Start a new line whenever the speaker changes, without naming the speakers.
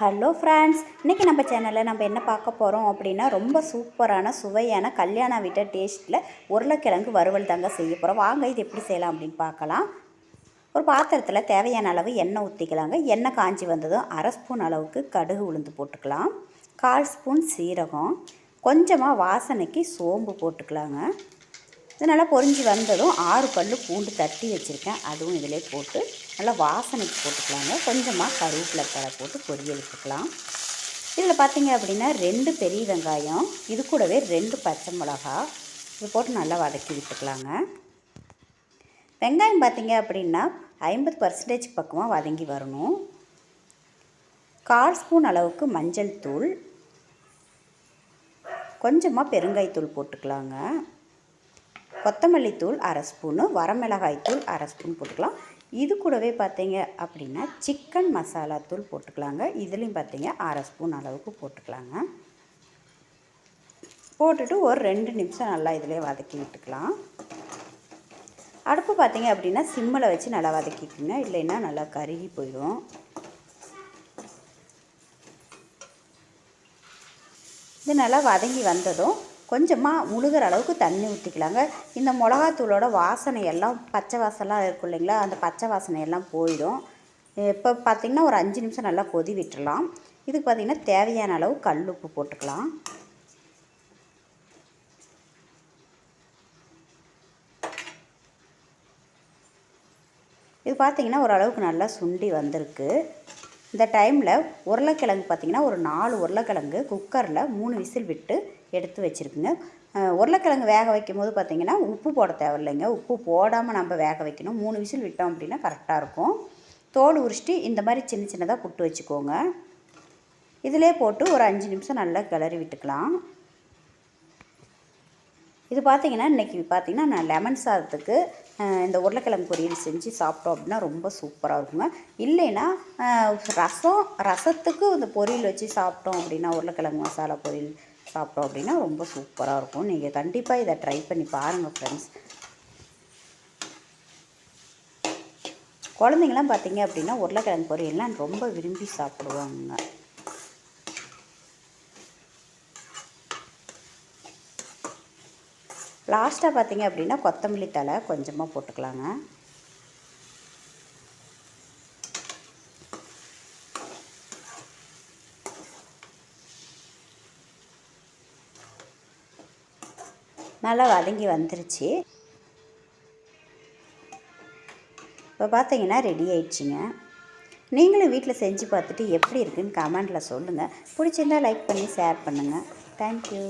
Hello friends இன்றைக்கி நம்ம சேனலில் நம்ம என்ன பார்க்க போகிறோம் அப்படின்னா ரொம்ப சூப்பரான சுவையான கல்யாண வீட்டை டேஸ்ட்டில் உருளைக்கிழங்கு வறுவல் தாங்க செய்ய போகிறோம் வாங்க இது எப்படி செய்யலாம் அப்படின்னு பார்க்கலாம். ஒரு பாத்திரத்தில் தேவையான அளவு எண்ணெய் ஊற்றிக்கலாங்க எண்ணெய் காஞ்சி வந்ததும் அரை ஸ்பூன் அளவுக்கு கடுகு உளுந்து போட்டுக்கலாம். கால் ஸ்பூன் சீரகம். கொஞ்சமாக வாசனைக்கு சோம்பு போட்டுக்கலாங்க. இது நல்லா வந்ததும் ஆறு பல் பூண்டு தட்டி வச்சுருக்கேன். அதுவும் இதிலே போட்டு நல்லா வாசனைக்கு போட்டுக்கலாங்க. கொஞ்சமாக கருவேப்பிலை தலை போட்டு பொரியலுக்குக்கலாம் இதில் பார்த்தீங்க அப்படின்னா ரெண்டு பெரிய வெங்காயம் இது கூடவே ரெண்டு பச்சை மிளகா இது போட்டு நல்லா வதக்கி விட்டுக்கலாங்க. வெங்காயம் பார்த்தீங்க அப்படின்னா ஐம்பது பர்சன்டேஜ் பக்கமாக வதங்கி வரணும். கால் ஸ்பூன் அளவுக்கு மஞ்சள் தூள் கொஞ்சமாக பெருங்காய்த்தூள் போட்டுக்கலாங்க. கொத்தமல்லி தூள் அரை ஸ்பூனு வரமிளகாய் தூள் அரை ஸ்பூன் போட்டுக்கலாம். இது கூடவே பார்த்தீங்க அப்படின்னா சிக்கன் மசாலா தூள் போட்டுக்கலாங்க. இதுலேயும் பார்த்தீங்க அரை ஸ்பூன் அளவுக்கு போட்டுக்கலாங்க. போட்டுட்டு ஒரு ரெண்டு நிமிஷம் நல்லா இதிலே வதக்கி விட்டுக்கலாம். அடுப்பு பார்த்தீங்க அப்படின்னா சிம்மில் வச்சு நல்லா வதக்கிக்கோங்க. இல்லைன்னா நல்லா கருகி போயிடும். இது நல்லா வதங்கி வந்ததும் கொஞ்சமாக முழுகிற அளவுக்கு தண்ணி ஊற்றிக்கலாங்க இந்த மிளகாத்தூளோட வாசனை எல்லாம் பச்சை வாசலாக இருக்கும் இல்லைங்களா? அந்த பச்சை வாசனை எல்லாம் போயிடும். இப்போ பார்த்திங்கன்னா ஒரு அஞ்சு நிமிஷம் நல்லா கொதி விட்டுடலாம். இதுக்கு பார்த்திங்கன்னா தேவையான அளவு கல் உப்பு போட்டுக்கலாம். இது பார்த்திங்கன்னா ஓரளவுக்கு நல்லா சுண்டி வந்திருக்கு. இந்த டைமில் உருளைக்கிழங்கு பார்த்திங்கன்னா ஒரு நாலு உருளைக்கிழங்கு குக்கரில் மூணு விசில் விட்டு எடுத்து வச்சுருக்குங்க. உருளைக்கிழங்கு வேக வைக்கும் போது பார்த்திங்கன்னா உப்பு போட தேவையில்லைங்க. உப்பு போடாமல் நம்ம வேக வைக்கணும். மூணு விசில் விட்டோம் அப்படின்னா கரெக்டாக இருக்கும். தோல் உரிச்சிட்டு இந்த மாதிரி சின்ன சின்னதாக புட்டு வச்சுக்கோங்க. இதிலே போட்டு ஒரு அஞ்சு நிமிஷம் நல்லா கிளறி விட்டுக்கலாம். இது பார்த்திங்கன்னா இன்றைக்கி பார்த்திங்கன்னா நான் லெமன் சாதத்துக்கு இந்த உருளைக்கிழங்கு பொரியல் செஞ்சு சாப்பிட்டோம் அப்படின்னா ரொம்ப சூப்பராக இருக்குங்க. இல்லைன்னா ரசம் ரசத்துக்கு இந்த பொரியல் வச்சு சாப்பிட்டோம் அப்படின்னா உருளைக்கிழங்கு மசாலா பொரியல் சாப்பிட்டோம் அப்படின்னா ரொம்ப சூப்பராக இருக்கும். நீங்கள் கண்டிப்பாக இதை ட்ரை பண்ணி பாருங்கள் ஃப்ரெண்ட்ஸ் குழந்தைங்களாம் பார்த்தீங்க அப்படின்னா உருளைக்கிழங்கு பொரியல்லாம் ரொம்ப விரும்பி சாப்பிடுவாங்க. லாஸ்ட்டாக பார்த்தீங்க அப்படின்னா கொத்தமல்லி தலை கொஞ்சமாக போட்டுக்கலாங்க. நல்லா வதங்கி வந்துருச்சு. இப்போ பார்த்தீங்கன்னா ரெடி ஆயிடுச்சுங்க. நீங்களும் வீட்டில் செஞ்சு பார்த்துட்டு எப்படி இருக்குன்னு கமெண்டில் சொல்லுங்கள் பிடிச்சிருந்தால் லைக் பண்ணி ஷேர் பண்ணுங்கள் தேங்க்யூ